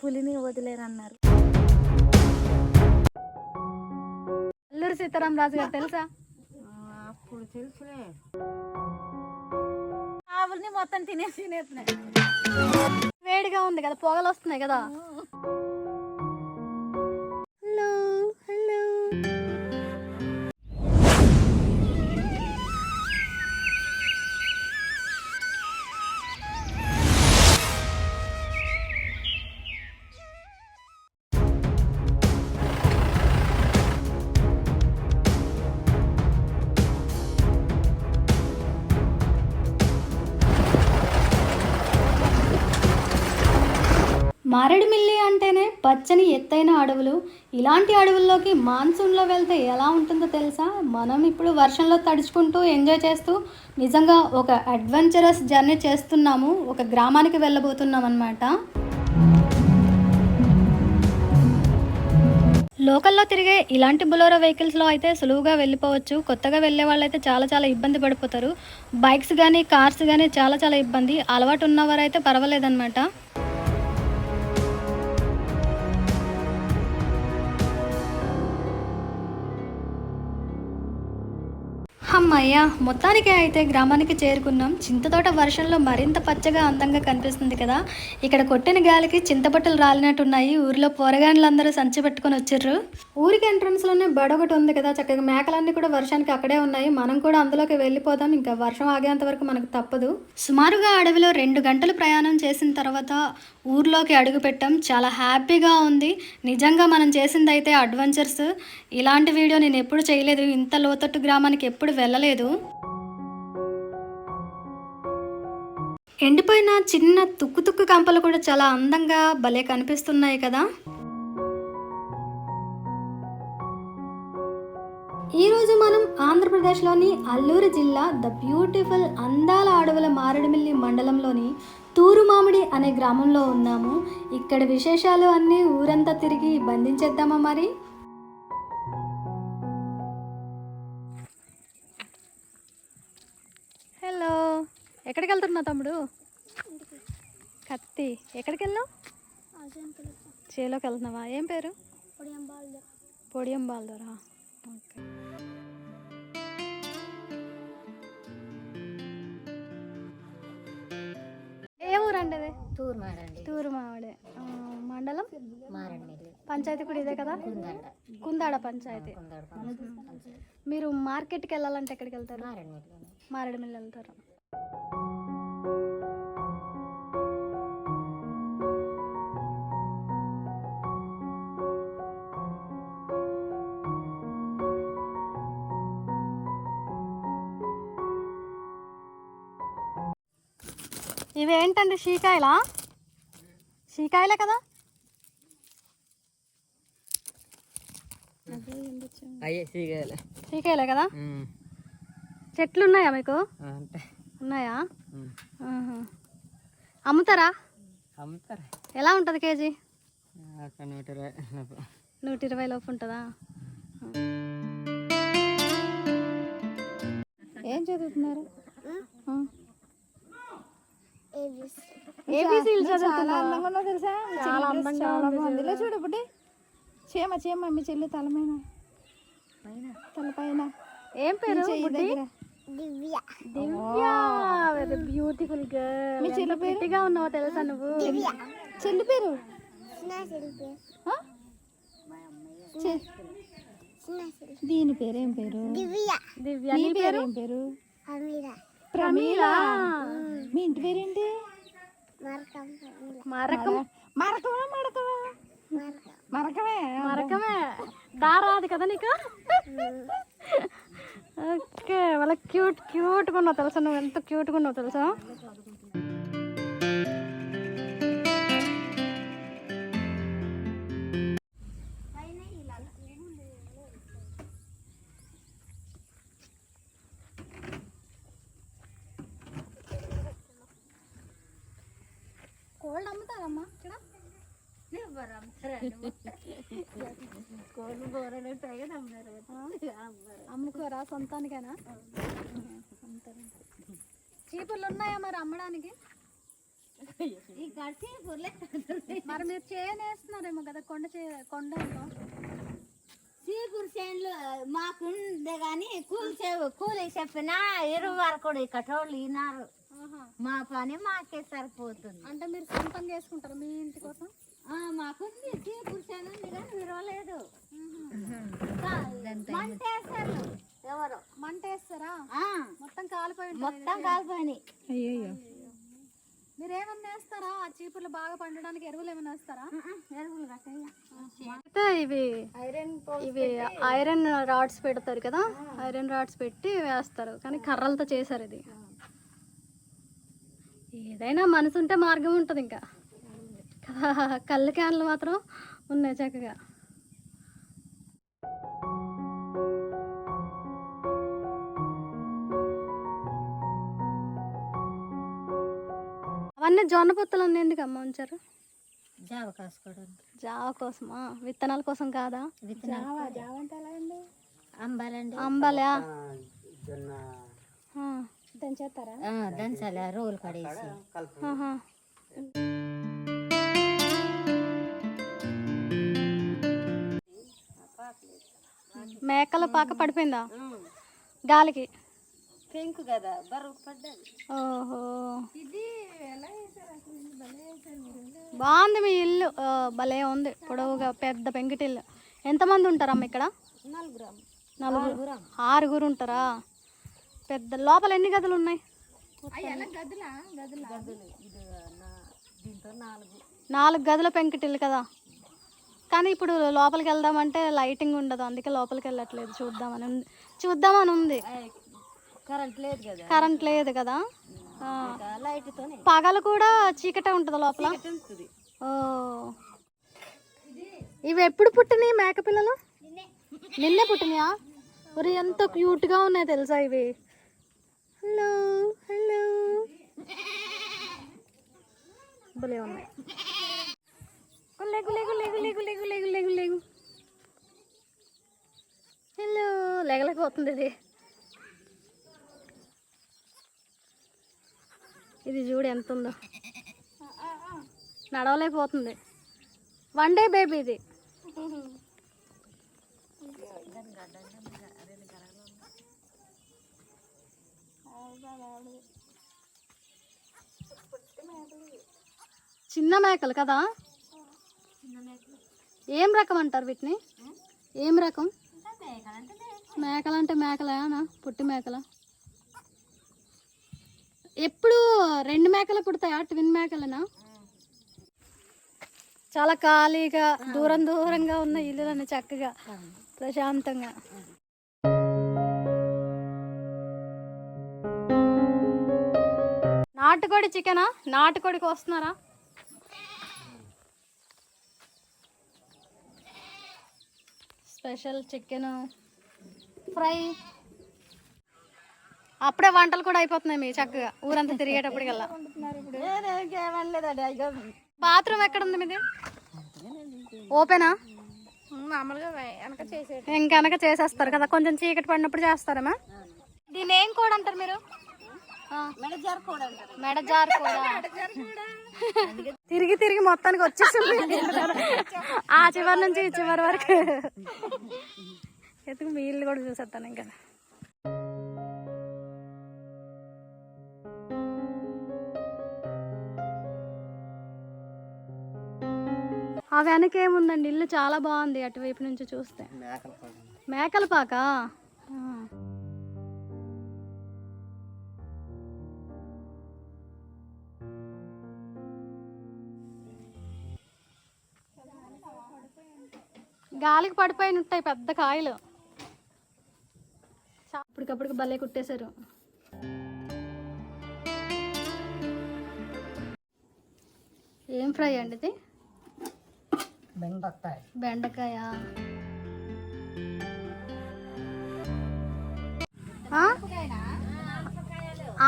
పులిని వదిలేరన్నారు. అల్లూరి సీతారాం రాజు గారు తెలుసా? అప్పుడు తెలుసులే. ఆవుల్ని మొత్తం తినేసి వేడిగా ఉంది కదా పొగలు వస్తున్నాయి కదా. మారేడుమిల్లి అంటేనే పచ్చని ఎత్తైన అడవులు. ఇలాంటి అడవుల్లోకి మాన్సూన్లో వెళ్తే ఎలా ఉంటుందో తెలుసా? మనం ఇప్పుడు వర్షంలో తడుచుకుంటూ ఎంజాయ్ చేస్తూ నిజంగా ఒక అడ్వెంచరస్ జర్నీ చేస్తున్నాము. ఒక గ్రామానికి వెళ్ళబోతున్నాం అనమాట లోకల్లో తిరిగే ఇలాంటి బులోరో వెహికల్స్లో అయితే సులువుగా వెళ్ళిపోవచ్చు. కొత్తగా వెళ్ళే వాళ్ళైతే చాలా చాలా ఇబ్బంది పడిపోతారు. బైక్స్ కానీ కార్స్ కానీ చాలా చాలా ఇబ్బంది. అలవాటు ఉన్నవారైతే పర్వాలేదన్నమాట. అమ్మయ్య మొత్తానికి అయితే గ్రామానికి చేరుకున్నాం. చింతతోట వర్షంలో మరింత పచ్చగా అందంగా కనిపిస్తుంది కదా. ఇక్కడ కొట్టిన గాలికి చింతపట్టలు రాలినట్టున్నాయి. ఊరిలో పోరగాండ్లందరూ సంచి పెట్టుకొని వచ్చిర్రు ఊరికి ఎంట్రన్స్లోనే లోనే ఒకటి ఉంది కదా. చక్కగా మేకలన్నీ కూడా వర్షానికి అక్కడే ఉన్నాయి. మనం కూడా అందులోకి వెళ్ళిపోదాం. ఇంకా వర్షం ఆగేంత వరకు మనకు తప్పదు. సుమారుగా అడవిలో రెండు గంటలు ప్రయాణం చేసిన తర్వాత ఊర్లోకి అడుగు పెట్టాం. చాలా హ్యాపీగా ఉంది. నిజంగా మనం చేసింది అయితే అడ్వెంచర్స్. ఇలాంటి వీడియో నేను ఎప్పుడు చేయలేదు. ఇంత లోతట్టు గ్రామానికి ఎప్పుడు వెళ్ళలేదు. ఎండిపోయిన చిన్న తుక్కు తుక్కు కంపలు కూడా చాలా అందంగా భలే కనిపిస్తున్నాయి కదా. ఈరోజు మనం ఆంధ్రప్రదేశ్లోని అల్లూరు జిల్లా ద బ్యూటిఫుల్ అందాల అడవుల మారేడుమిల్లి మండలంలోని తూరుమామిడి అనే గ్రామంలో ఉన్నాము. ఇక్కడ విశేషాలు అన్నీ ఊరంతా తిరిగి బంధించేద్దామా మరి? ఎక్కడికి వెళ్తున్నావు తమ్ముడు? కత్తి. ఎక్కడికి వెళ్ళావు చేలోకి వెళ్తున్నావా ఏం పేరు? Podium బాల్దరా okay. ఏ ఊరండి అది తూరు మావిడే ఆ, మండలం? పంచాయతీ కూడా ఇదే కదా? కుందండ. పంచాయతీ. మీరు మార్కెట్కి వెళ్ళాలంటే ఎక్కడికి వెళ్తారు మారండి మారేడుమిల్లి వెళ్తారు. ఇవి ఏంటండి షీకాయలా? షీకాయలే కదా? అయ్యే సీగాయలే షీకాయలే కదా? చెట్లు ఉన్నాయా మీకు? అంటే ఉన్నాయా. అమ్ముతారా? అమ్ముతారు. ఎలా ఉంటుంది కేజీ? నూట ఇరవై నూట ఇరవై లోపు ఉంటుందా? ఏం చదువుతున్నారు? ఏబీసీలు చాలా అందంగా ఉన్నావు తెలుసా? చాలా అందంగా చూడు ఇప్పుడు చీమ చీమ మీ చెల్లి తలమైన తలపైన ఏం పేరు? దగ్గర. దివ్య. వెరీ బ్యూటిఫుల్ గర్ల్ మీ చెల్లి పెట్టిగా ఉన్నావో తెలుసా నువ్వు? చెల్లి పేరు? దీని పేరు ఏం పేరు? దివ్య. నీ నీ పేరు పేరు? ఏం పేరు? ప్రమీల. మీ ఇంటి పేరేంటి? మరకం మరకమా మరకమే మరకమే. దారాది కదా నీకు? ఓకే వాళ్ళ క్యూట్ క్యూట్గా ఉన్నావు తెలుసా నువ్వు? ఎంత క్యూట్గా ఉన్నావు తెలుసా? కోల్డ్ అమ్ముతారమ్మా? ఇక్కడ? అమ్ముకోరా? సొంతానికేనా? చీపుర్లు ఉన్నాయా మరి అమ్మడానికి? మరి మీరు చేయనేస్తున్నారేమో కదా కొండ చే కొండలో చీపురు చేనులు మాకుండే కానీ కూలి సేవ కూలి చెప్పినా ఇరువు వరకు కటోళ్ళు ఈనారు. మా పని మాకే సరిపోతుంది. అంటే మీరు సొంతం చేసుకుంటారు మీ ఇంటి కోసం? మాకుంది ఉంది. కానీ విరవలేదు ఎవరు? మొత్తం కాలిపోయి ఉంటుంది. మొత్తం కాలిపోయి అయ్యయ్యో. మీరు ఏమన్నా వేస్తారా? ఆ చీపుర్లు బాగా పండడానికి ఎరువులు ఏమైనా వేస్తారా? ఎరువులు కట్టయ్యా. అయితే ఇవి ఇవి ఐరన్ రాడ్స్ పెడతారు కదా ఐరన్ రాడ్స్ పెట్టి వేస్తారు. కానీ కర్రలతో చేశారు ఇది. ఏదైనా మనసు ఉంటే మార్గం ఉంటుంది ఇంకా. కదా కళ్ళు క్యాన్లు మాత్రం ఉన్నాయి చక్కగా. అవన్నీ జొన్న పొత్తులు అన్నీ ఎందుకు అమ్మ ఉంచారు? జావ కాసుకోవడానికి. జావ కోసమా? విత్తనాల కోసం కాదా? అంబాలండి. అంబలా? ఆ, దంచాలి రోలు కడేసి. మేకల పాక పడిపోయిందా? గాలికి? పెంకు కదా బరువు పడ్డది. ఓహో. బాగుంది మీ ఇల్లు. భలే ఉంది. పొడవుగా పెద్ద పెంకిటిల్లు. ఎంతమంది ఉంటారమ్మ ఇక్కడ? నలుగురం. నలుగురు. ఆరుగురు. ఉంటారా? పెద్ద లోపల ఎన్ని గదులు ఉన్నాయి? గదులు. ఇది నా దీంతో నాలుగు. నాలుగు గదుల పెంకిటిల్లు కదా? కానీ ఇప్పుడు లోపలికి వెళ్దామంటే లైటింగ్ ఉండదు. అందుకే లోపలికి వెళ్ళట్లేదు చూద్దామని ఉంది చూద్దామని ఉంది. కరెంట్ లేదు కదా. కరెంట్ లేదు కదా. పగలు కూడా చీకటే ఉంటుంది లోపల. ఓ. ఇవి ఎప్పుడు పుట్టినాయి మేకపిల్లలు నిన్నే. పుట్టినాయా? మరి ఎంత క్యూట్గా ఉన్నాయి తెలుసా ఇవి? Hello hello. భలే ఉన్నాయి. లేగు లేగు లేగు లేగు లేగు లేగు లేగు లేగు. హలో లేగలేకపోతుంది ఇది. ఇది చూడు ఎంత ఉందో. నడవలేకపోతుంది. వన్ డే బేబీ ఇది. చిన్న మేకలు కదా? ఏం రకం అంటారు వీటిని? ఏం రకం? మేకలు అంటే మేకలేనా పుట్టి మేకల? ఎప్పుడు రెండు మేకలు పుడతాయా? ట్విన్ మేకలనా? చాలా ఖాళీగా దూరం దూరంగా ఉన్న ఇల్లులని చక్కగా ప్రశాంతంగా. నాటుకోడి చికెనా? నాటుకోడికి వస్తున్నారా? Special chicken fry. అప్పుడే వంటలు కూడా అయిపోతున్నాయి మీ చక్కగా. ఊరంతా తిరిగేటప్పటికల్లా. బాత్రూమ్ ఎక్కడ ఉంది మీది? ఓపెనా? ఇంకనక చేసేస్తారు కదా. కొంచెం చీకటి పడినప్పుడు చేస్తారమ్మా. దీన్ని ఏం కూడా అంటారు మీరు? ఆ, మెడజారు కూడా. తిరిగి తిరిగి మొత్తానికి వచ్చేసింది. ఆ చివరి నుంచి ఈ చివరి వరకు. ఎత్తుకు మీ ఇల్లు కూడా చూసేస్తాను ఇంకా. ఆ వెనక ఏముందండి? ఇల్లు చాలా బాగుంది అటువైపు నుంచి చూస్తే. మేకల గాలికి పడిపోయిన ఉంటాయి పెద్ద కాయలు. అప్పటికప్పటికి భలే కుట్టేశారు. ఏం ఫ్రై అండి ఇది? బెండకాయ. బెండకాయ?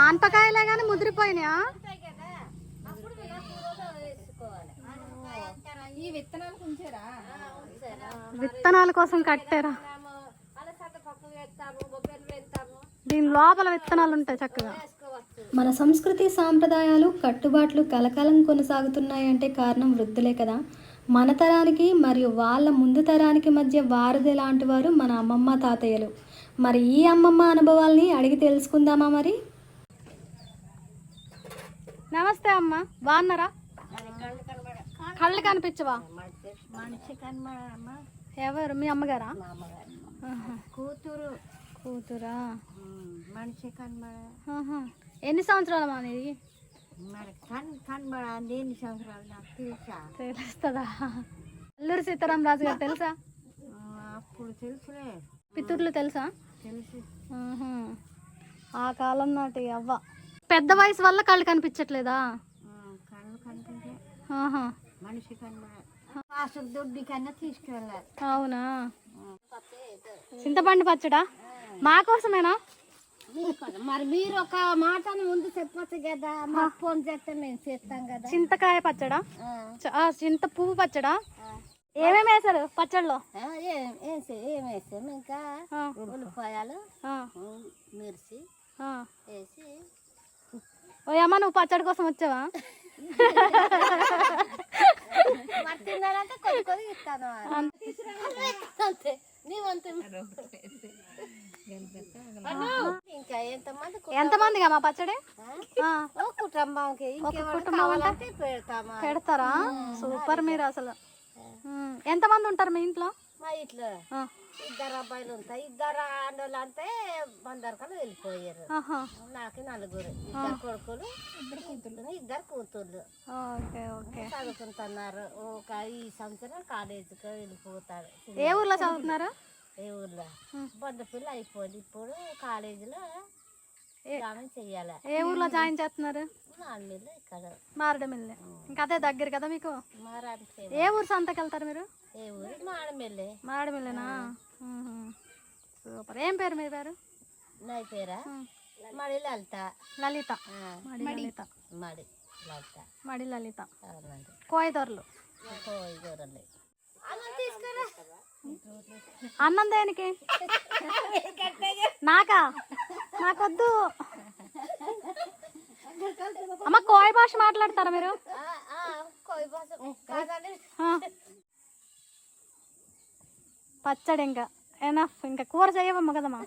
ఆనపకాయలే కానీ ముదిరిపోయినాయా? ఈ విత్తనాలు ఉంచారా? విత్తనాల కోసం కట్టారా? దీని లోపల విత్తనాలు ఉంటాయి చక్కగా. మన సంస్కృతి సాంప్రదాయాలు కట్టుబాట్లు కలకాలం కొనసాగుతున్నాయంటే కారణం వృద్ధులే కదా. మన తరానికి మరియు వాళ్ళ ముందు తరానికి మధ్య వారధి లాంటి వారు మన అమ్మమ్మ తాతయ్యలు. మరి ఈ అమ్మమ్మ అనుభవాల్ని అడిగి తెలుసుకుందామా మరి? నమస్తే అమ్మ బాగున్నారా? కళ్ళు కనిపించవా? మనిషి ఎవరు? మీ అమ్మగారా? మా అమ్మగారు. ఆహా. కూతురు. కూతురా? మనిషి కనబడ ఆహా. ఎన్ని సంవత్సరాలు మా నీది? మరి కన్ ఎన్ని సంవత్సరాలు? నాకు తెలుసా? తెలుస్తుందా? అల్లూరి సీతారాం రాజు గారు తెలుసా? ఆ, అప్పుడు తెలుసులే. పితూర్లు తెలుసా? తెలుసు. ఆహా. ఆ కాలం నాటి అవ్వ. పెద్ద వయసు వల్ల కళ్ళు కనిపించట్లేదా? ఆ, కళ్ళు కనిపించే ఆహా. మనిషి కనబడ అవునా? చింతపండు పచ్చడా? మా కోసమేనా? మరి మీరు ఒక మాటను ముందు చెప్పొచ్చు కదా మాకు ఫోన్ చేస్తే మేము చేస్తాం కదా. చింతకాయ పచ్చడా? చింత పువ్వు పచ్చడా? ఏమేమి వేశారు పచ్చడిలో ఏం వేసాము ఇంకా? ఉల్లిపాయలు మిర్చి. వేసి. ఓ అమ్మ నువ్వు పచ్చడి కోసం వచ్చావా? తిన్నారంటే కొద్ది కొద్ది ఇస్తాను అంతే నీవంతే ఇంకా ఎంతమంది మా పచ్చడి? కుటుంబంకి కుటుంబం పెడతారా? సూపర్ మీరు అసలు. ఎంతమంది ఉంటారు మీ ఇంట్లో? మా ఇట్లా. ఇద్దరు అబ్బాయిలు ఉంటాయి ఇద్దరు ఆడోళ్ళు అంటే బందరకలు వెళ్ళిపోయారు. నాకు నలుగురు. ఇద్దరు కొడుకులు ఇద్దరు కూతుర్లు ఇద్దరు ఓకే చదువుకుంటున్నారు. ఒక ఈ సంవత్సరం కాలేజీకి వెళ్ళిపోతారు. ఏ ఊర్లో చదువుతున్నారు? ఏ ఊర్లో? బంధుపిల్ల అయిపోయింది. ఇప్పుడు కాలేజీలో చెయ్యాలి. ఏ ఊర్లో జాయిన్ చేస్తున్నారు? మారడమిల్లే ఇంకా అదే దగ్గర కదా మీకు? ఏ ఊరు సంతకి వెళ్తారు మీరు? మాడమిల్లే మారడమిల్లేనా సూపర్. ఏం పేరు మీ పేరు? నా పేరా? మడి లలిత. లలిత. మడి. లలిత. మడి లలిత. మడి లలిత. కోయదొరలు. పోయి దూరంలో అన్నం దేనికి? నాకా? నాకొద్దు. అమ్మ కోయ భాష మాట్లాడతారా మీరు? కోయి ఆ. పచ్చడి ఇంకా ఎనఫ్ ఇంకా కూర చేయవమ్మ కదమ్మా.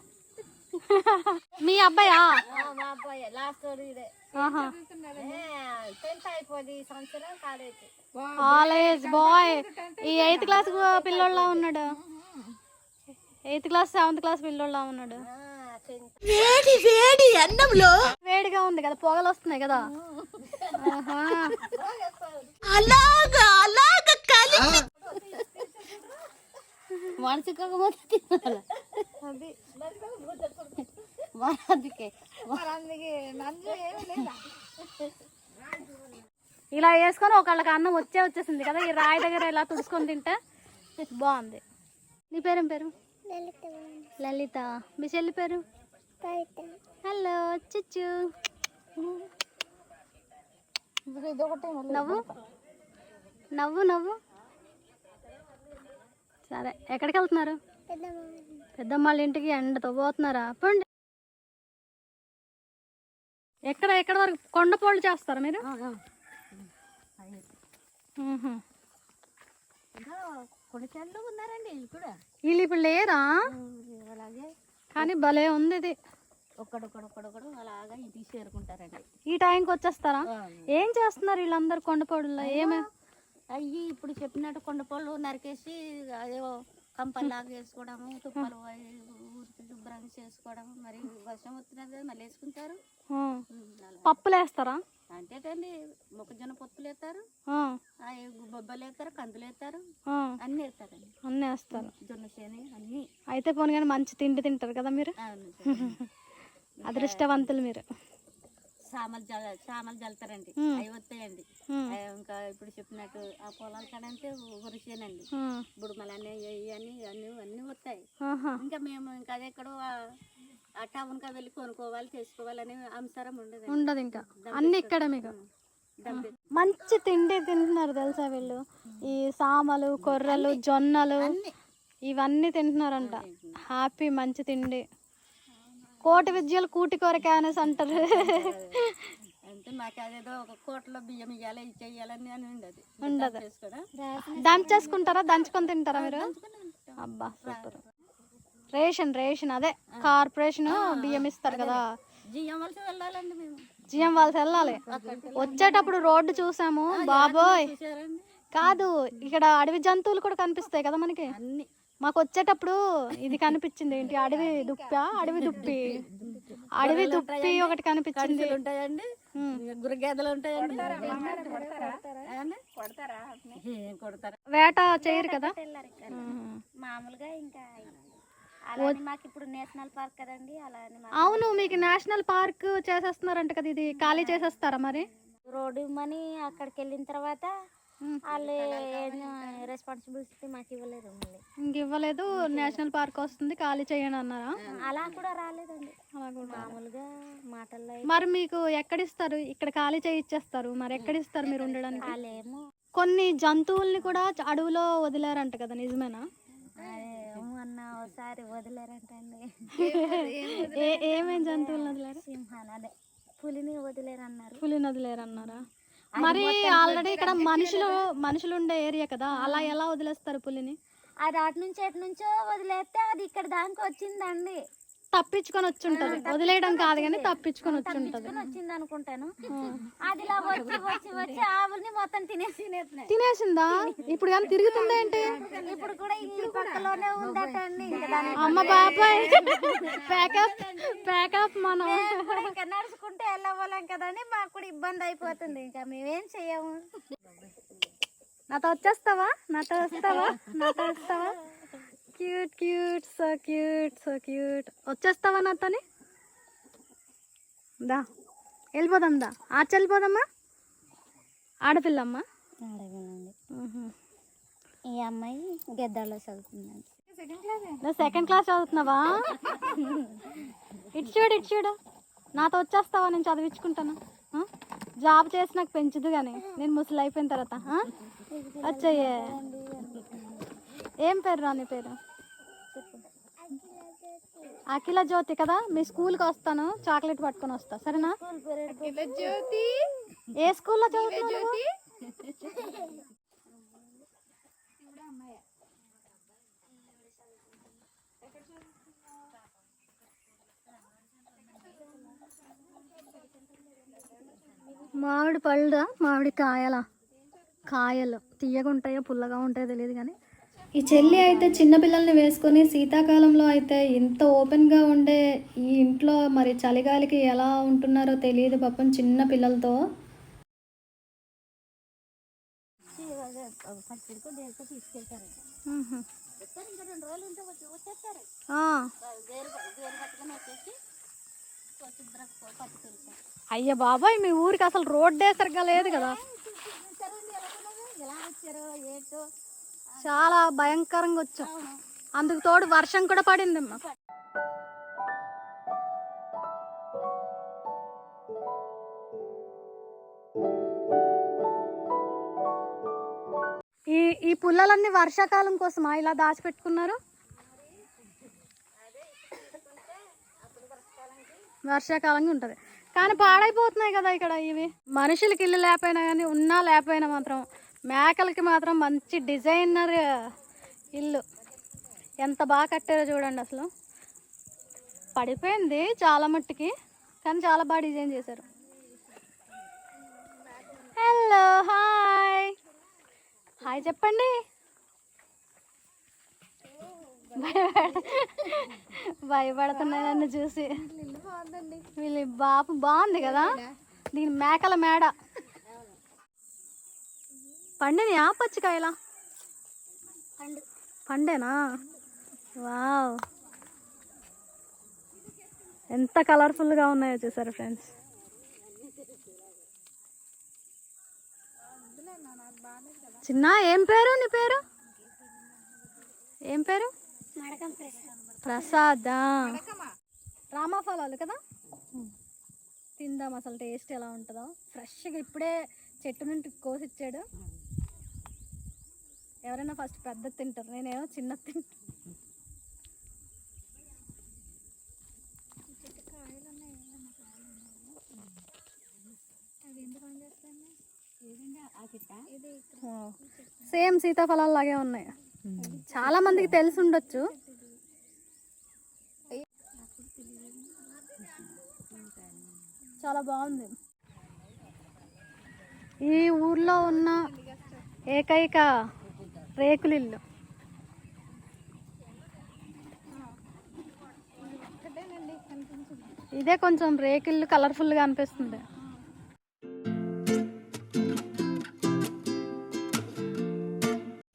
మీ అబ్బాయా? ఆ, మా అబ్బాయి. లాస్ట్ ఇదే. ఆహా. టెన్త్ అయిపోయింది ఈ సంవత్సరం కాలేజ్. College boy. ఈ ఎయిత్ క్లాస్ పిల్లోళ్ళ ఉన్నాడు. ఎయిత్ క్లాస్ సెవెంత్ క్లాస్ పిల్లోళ్ళ ఉన్నాడు. టెన్త్ వేడిగా ఉంది కదా పొగలు వస్తున్నాయి కదా. ఆహా. మనిషి కాకపోతే తినాలి? అది మరి అందుకే ఇలా వేసుకొని ఒకళ్ళకి అన్నం వచ్చే వచ్చేసింది కదా ఈ రాయి దగ్గర ఇలా తుడుచుకొని తింటే బాగుంది. నీ పేరేం పేరు? లలిత. మీ చెల్లి పేరు? హలో చిచ్చు. నవ్వు? నవ్వు నవ్వు? సరే ఎక్కడికి వెళ్తున్నారు పెద్దమ్మ వాళ్ళ ఇంటికి ఎండతో పోతున్నారా? పండి. ఎక్కడ ఎక్కడ వరకు? కొండపోళ్ళు చేస్తారా మీరు? వీళ్ళు కూడా. ఇప్పుడు లేరా? కానీ భలే ఉంది ఇది. ఒక్కడొక్కడొక్కడొక్కడు అలాగా ఇంటికి చేరుకుంటారండి. ఈ టైంకి వచ్చేస్తారా? ఏం చేస్తున్నారు వీళ్ళందరూ కొండపోడుల్లో ఏమే? అయ్యి ఇప్పుడు చెప్పినట్టు కొండపళ్ళు నరికేసి అదేవో కంపల్లాగా వేసుకోవడము తుప్పలు శుభ్రంగా చేసుకోవడము మరి వర్షం వస్తున్నది కదా మళ్ళీ వేసుకుంటారు. పప్పులు వేస్తారా? అంతేటండి మొక్కజొన్న పొత్తులు వేస్తారు. బొబ్బలు వేస్తారు కందులు వేస్తారు. అన్నీ వేస్తారండి. అన్నీ వేస్తారు. జొన్న చేని అన్నీ. అయితే పోనీ కానీ మంచి తిండి తింటారు కదా మీరు. అదృష్టవంతులు మీరు. సామలు జల సామలు జల్లుతారండి ఉమ్. అవి వస్తాయండి ఇంకా ఇప్పుడు చెప్పినట్టు ఆ పొలాల కాడంటే వరిసేనండి ఆ, బుడుమలు అన్నీ అన్నీ వస్తాయి. ఇంకా మేము ఇంకా అది ఎక్కడో ఆ- ఆ టౌన్కి వెళ్ళి కొనుక్కోవాలి చేసుకోవాలని అంశారం ఉండదు ఉండదు ఇంకా. అన్ని ఇక్కడ మీకు మంచి తిండి తింటున్నారు తెలుసా వీళ్ళు? ఈ సామలు కొర్రలు జొన్నలు ఇవన్నీ తింటున్నారంట. హ్యాపీ మంచి తిండి. కోటి విద్యలు కూటి కొరకే అనేసి అంటారు. అంటే మాకు అదేదో ఒక కోట్లో బియ్యం ఇవ్వాలి ఇది చెయ్యాలని అని ఉండదు. ఉండదు. దంచేసుకుంటారా? దంచుకొని తింటారా మీరు? అబ్బా సూపర్. రేషన్ రేషన్ అదే కార్పొరేషన్ బియ్యం ఇస్తారు కదా. జియ్యం వలస వెళ్ళాలండి మేము. జిఎం వాళ్ళకి వెళ్ళాలి. వచ్చేటప్పుడు రోడ్డు చూసాము బాబోయ్. కాదు ఇక్కడ అడవి జంతువులు కూడా కనిపిస్తాయి కదా మనకి. అన్ని. మాకు వచ్చేటప్పుడు ఇది కనిపించింది ఏంటి? అడవి దుప్ప అడవి దుప్పి. అడవి దుప్పి ఒకటి కనిపించింది. ఉంటాయండి. గురగేదలు ఉంటాయండి. ఏమండి? ఏం కొడతారా? వేట చేయరు కదా? మామూలుగా ఇంకా మాకు ఇప్పుడు నేషనల్ పార్క్ కదండి అవును మీకు నేషనల్ పార్క్ చేసేస్తున్నారంట కదా ఇది. ఖాళీ చేసేస్తారా మరి? రోడ్డు మనీ అక్కడికి వెళ్ళిన తర్వాత వాళ్ళు రెస్పాన్సిబిలిటీ మాకు ఇవ్వలేదు మళ్ళీ. ఇంక ఇవ్వలేదు నేషనల్ పార్క్ వస్తుంది ఖాళీ చేయండి అన్నారా? అలా కూడా రాలేదండి. అలా కూడా మామూలుగా మాటల్లో మరి మీకు ఎక్కడిస్తారు? ఇక్కడ ఖాళీ చేయిచ్చేస్తారు మరి ఎక్కడిస్తారు మీరు ఉండడానికి? వాళ్ళేమో కొన్ని జంతువుల్ని కూడా అడవిలో వదిలేరంట కదా నిజమేనా? ఏమో అన్న ఒకసారి వదిలేరంటండి. ఏ ఏమేం జంతువులను వదిలేరు? సింహాన్ని అదే. పులిని వదిలేరన్నారు. పులిని వదిలేరన్నారా? మరి ఆల్రెడీ ఇక్కడ మనుషులు మనుషులు ఉండే ఏరియా కదా అలా ఎలా వదిలేస్తారు పులిని? అది అటు నుంచి ఎటు నుంచో వదిలేస్తే అది ఇక్కడ దానికి వచ్చిందండి. తప్పించుకొని వచ్చి ఉంటది వదిలేయడం కాదు కానీ తప్పించుకొని వచ్చి ఉంటది వచ్చింది అనుకుంటాను అది వచ్చి వచ్చి వచ్చి ఆవుల్ని మొత్తం తినేసి తినేసిందా? ఇప్పుడు కానీ తిరుగుతుందా ఏంటి? ఇప్పుడు కూడా ఈ పక్కలోనే ఉందట అండి ఇంకా దాని అమ్మ బాబాయ్. ప్యాకప్ ప్యాకప్ మనం. ఇంకా నడుచుకుంటే వెళ్ళవలేం కదని మాకు కూడా ఇబ్బంది అయిపోతుంది. ఇంకా మేమేం చెయ్యము? నాతో వచ్చేస్తావా? నాతో వస్తావా? నాతో వస్తావా? Cute cute so cute so cute వచ్చేస్తావా నాతోని? దా వెళ్ళిపోదాం దా. ఆచ వెళ్ళిపోదామా? ఆడపిల్లమ్మా. ఈ అమ్మాయి గెద్దాలో చదువుతుందండి నువ్వు సెకండ్ క్లాస్ చదువుతున్నావా? ఇటు చూడు ఇటు చూడు. నాతో వచ్చేస్తావా? నేను చదివించుకుంటాను? జాబ్ చేసి నాకు పెంచుదు కానీ నేను ముసలి అయిపోయిన తర్వాత? వచ్చాయే ఏం పేరు రా నీ పేరు? అఖిల జ్యోతి కదా? మీ స్కూల్కి వస్తాను చాక్లెట్ పట్టుకొని వస్తా సరేనా? ఏ స్కూల్లో చదువుతున్నావు మామిడి పళ్ళురా మామిడి కాయలా? కాయలు. తీయగా ఉంటాయో పుల్లగా ఉంటాయో తెలియదు కానీ ఈ చెల్లి అయితే చిన్నపిల్లల్ని వేసుకొని శీతాకాలంలో అయితే ఇంత ఓపెన్గా ఉండే ఈ ఇంట్లో మరి చలిగాలికి ఎలా ఉంటున్నారో తెలియదు పాపం చిన్న పిల్లలతో. అయ్య బాబాయ్ మీ ఊరికి అసలు రోడ్డే సరిగ్గా లేదు కదా. ఎలా వచ్చారో ఏంటో చాలా భయంకరంగా వచ్చాం. అందుకు తోడు వర్షం కూడా పడింది ఈ ఈ పుల్లలన్నీ వర్షాకాలం కోసమా ఇలా దాచిపెట్టుకున్నారు? వర్షాకాలంగా ఉంటుంది. కానీ పాడైపోతున్నాయి కదా ఇక్కడ ఇవి. మనుషులకి ఇల్లు లేకపోయినా కానీ ఉన్నా లేకపోయినా మాత్రం మేకలకి మాత్రం మంచి డిజైనర్ ఇల్లు. ఎంత బాగా కట్టారో చూడండి అసలు. పడిపోయింది చాలా మట్టుకి కానీ చాలా బాగా డిజైన్ చేశారు. హలో హాయ్ హాయ్ చెప్పండి. భయపడ- భయపడుతున్నాయి నన్ను చూసి. వీళ్ళ బాపు బాగుంది కదా? దీని మేకల మేడ. పండినయా పచ్చికాయలా? పండేనా? వావ్. ఎంత కలర్ఫుల్గా ఉన్నాయో చూసారు ఫ్రెండ్స్? చిన్న ఏం పేరు నీ పేరు? ఏం పేరు? ప్రసాద్. రామఫలాలు కదా? తిందాం అసలు టేస్ట్ ఎలా ఉంటుందో. ఫ్రెష్గా ఇప్పుడే చెట్టు నుండి కోసిచ్చాడు ఎవరైనా ఫస్ట్ పెద్ద తింటారు. నేనేమో చిన్న తింటాను సేమ్ సీతాఫలాలు లాగే ఉన్నాయి. చాలా మందికి తెలిసి ఉండొచ్చు. చాలా బాగుంది. ఈ ఊర్లో ఉన్న ఏకైక రేకులిల్లు. ఇదే కొంచెం రేకిల్లు కలర్ఫుల్గా అనిపిస్తుంది.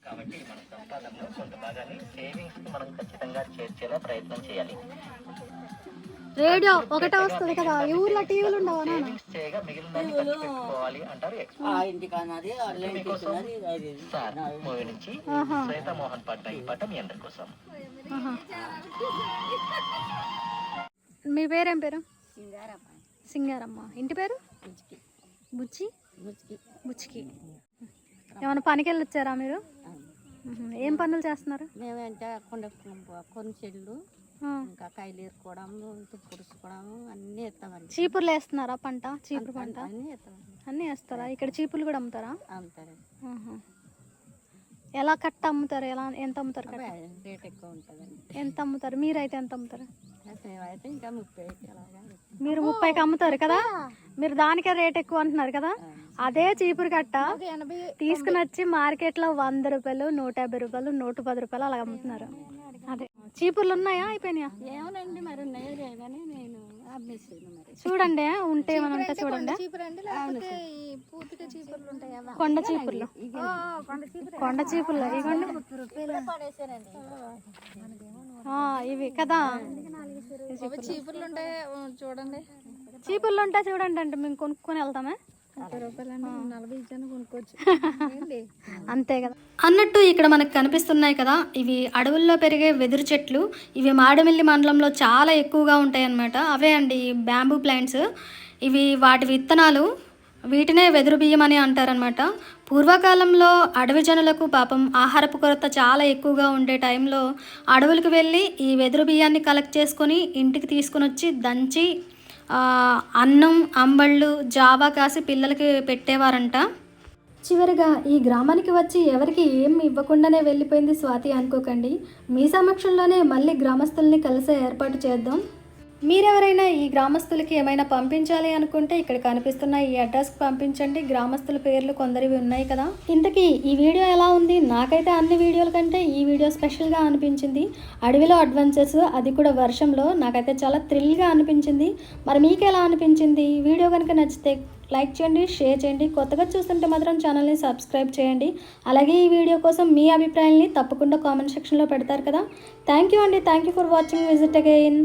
కాబట్టి మన సంపాదనలో కొంత భాగాన్ని సేవింగ్స్కి మనం ఖచ్చితంగా చేర్చేలా ప్రయత్నం చేయాలి. ఇంటికి అన్నది వాళ్ళ ఇంటికి ఉన్నది అది ఆహా. ఆహా. మీ పేరేం పేరు? సింగారమ్మ. సింగారమ్మ ఇంటి పేరు? బుచ్చి బుచ్చికి ఏమైనా పనికి వెళ్ళి వచ్చారా మీరు. ఏం పనులు చేస్తున్నారు? మేమంటే కొండ కొన్ని చెట్లు ఆ. ఇంకా కాయలు ఏరుకోవడము పుడుచుకోవడము అన్నీ ఎత్తామండి. చీపుర్లు వేస్తున్నారా పంట? చీపురు పంట అన్నీ ఎత్తామండి. అన్నీ వేస్తారా? ఇక్కడ చీపుర్లు కూడా అమ్ముతారా? అమ్ముతారండి. ఆహా. ఎలా కట్ట అమ్ముతారు? ఎలా ఎంత అమ్ముతారు కట్ట? రేట్ ఎక్కువ ఉంటుందండి. ఎంత అమ్ముతారు? మీరైతే ఎంత అమ్ముతారు? మేమైతే ఇంకా ముప్పై మీరు ముప్పైకి అమ్ముతారు కదా? మీరు దానికే రేట్ ఎక్కువ అంటున్నారు కదా? అదే చీపురు కట్ట తీసుకుని వచ్చి మార్కెట్లో వంద రూపాయలు నూట యాభై రూపాయలు నూట పది రూపాయలు అలా అమ్ముతున్నారు. అదే. చీపుర్లు ఉన్నాయా అయిపోయినాయా? ఏమోనండి మరి ఉన్నాయో లేదని నేను అమ్మేసాను మరి. చూడండి ఉంటే ఏమైనా ఉంటే చూడండి. కొండ చీపుర్లు కొండ చీపుర్లు. ఇవ్వండి ఆ, ఇవి కదా. చీపుర్లు ఉంటాయి చూడండి. చీపుర్లు ఉంటే చూడండి అంటే మేము కొనుక్కొని వెళ్తామే? అంతే కదా. అన్నట్టు ఇక్కడ మనకు కనిపిస్తున్నాయి కదా ఇవి అడవుల్లో పెరిగే వెదురు చెట్లు. ఇవి మాడమిల్లి మండలంలో చాలా ఎక్కువగా ఉంటాయి అన్నమాట అవే అండి బ్యాంబూ ప్లాంట్స్. ఇవి వాటి విత్తనాలు వీటినే వెదురు బియ్యం అని అంటారనమాట పూర్వకాలంలో అడవి జనులకు పాపం ఆహారపు కొరత చాలా ఎక్కువగా ఉండే టైంలో అడవులకు వెళ్ళి ఈ వెదురు బియ్యాన్ని కలెక్ట్ చేసుకొని ఇంటికి తీసుకొని వచ్చి దంచి అన్నం అంబళ్ళు జావా కాసి పిల్లలకి పెట్టేవారంట. చివరిగా ఈ గ్రామానికి వచ్చి ఎవరికి ఏం ఇవ్వకుండానే వెళ్ళిపోయింది స్వాతి అనుకోకండి. మీ సమక్షంలోనే మళ్ళీ గ్రామస్తుల్ని కలిసే ఏర్పాటు చేద్దాం. మీరెవరైనా ఈ గ్రామస్తులకి ఏమైనా పంపించాలి అనుకుంటే ఇక్కడ కనిపిస్తున్న ఈ అడ్రస్కి పంపించండి. గ్రామస్తుల పేర్లు కొందరివి ఉన్నాయి కదా. ఇంతకీ ఈ వీడియో ఎలా ఉంది? నాకైతే అన్ని వీడియోల కంటే ఈ వీడియో స్పెషల్గా అనిపించింది. అడవిలో అడ్వెంచర్స్ అది కూడా వర్షంలో. నాకైతే చాలా థ్రిల్గా అనిపించింది. మరి మీకు ఎలా అనిపించింది వీడియో కనుక నచ్చితే లైక్ చేయండి షేర్ చేయండి. కొత్తగా చూస్తుంటే మాత్రం ఛానల్ని సబ్స్క్రైబ్ చేయండి. అలాగే ఈ వీడియో కోసం మీ అభిప్రాయాల్ని తప్పకుండా కామెంట్ సెక్షన్లో పెడతారు కదా. థ్యాంక్ యూ అండి. Thank you for watching. Visit again.